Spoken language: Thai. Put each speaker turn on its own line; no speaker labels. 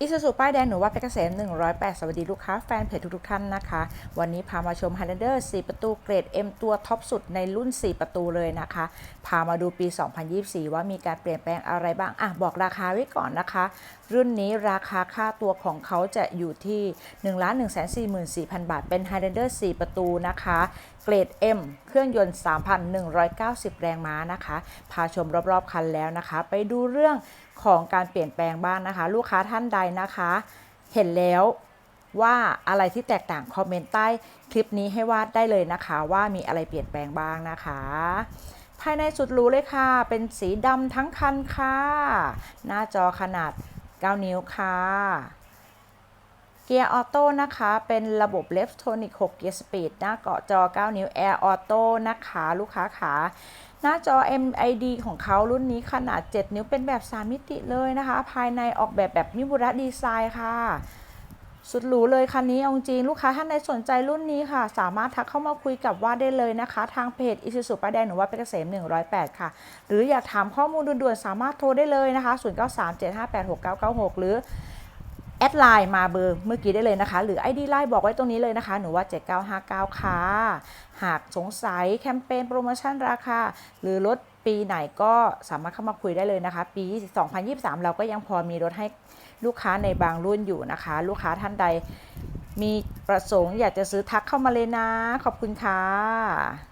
อิซูซูป้ายแดงหนูว่าเพชรเกษม108 สวัสดีลูกค้าแฟนเพจทุกๆท่านนะคะ วันนี้พามาชม Highlander 4 ประตูเกรด M ตัวท็อปสุดในรุ่น 4 ประตูเลยนะคะ พามาดูปี 2024 ว่ามีการเปลี่ยนแปลงอะไรบ้าง อะ บอกราคาไว้ก่อนนะคะ รุ่นนี้ราคาค่าตัวของเขาจะอยู่ที่ 1 1 4 4 0 0 0 บาท เป็น Highlander 4 ประตูนะคะ เกรด M เครื่องยนต์ 3,190 แรงม้านะคะ พาชมรอบๆคันแล้วนะคะ ไปดูเรื่องของการเปลี่ยนแปลงบ้างนะคะ ลูกค้าท่านใดนะคะ เห็นแล้วว่าอะไรที่แตกต่างคอมเมนต์ใต้คลิปนี้ให้วาดได้เลยนะคะ ว่ามีอะไรเปลี่ยนแปลงบ้างนะคะ ภายในสุดรู้เลยค่ะ เป็นสีดำทั้งคันค่ะ หน้าจอขนาด 9 นิ้วค่ะ เกียร์ออโต้นะคะ เป็นระบบเลฟโทนิก6เกียร์สปีดหน้าเกาะจอ 9 นิ้ว Air Auto นะคะ ลูกค้าขา หน้าจอ MID ของเขารุ่นนี้ขนาด 7 นิ้วเป็นแบบ 3 มิติเลยนะคะ ภายในออกแบบแบบมิบุระดีไซน์ค่ะ สุดหรูเลยคันนี้เอาจริง ลูกค้าท่านใดสนใจรุ่นนี้ค่ะ สามารถทักเข้ามาคุยกับว่าได้เลยนะคะ ทางเพจอิ u สุป้ายแดงหรือว่าเป็นเกษม108 ค่ะ หรืออยากถามข้อมูลด่วนๆสามารถโทรได้เลยนะคะ 0937586996 หรือ ดไลน์มาเบอร์เมื่อกี้ได้เลยนะคะ หรือ ID ไลน์บอกไว้ตรงนี้เลยนะคะ หนูว่า 7959 ค่ะ หากสงสัยแคมเปญโปรโมชั่นราคา หรือลดปีไหนก็สามารถเข้ามาคุยได้เลยนะคะ ปี 2023 เราก็ยังพอมีลดให้ลูกค้าในบางรุ่นอยู่นะคะ ลูกค้าท่านใดมีประสงค์อยากจะซื้อทักเข้ามาเลยนะ ขอบคุณค่ะ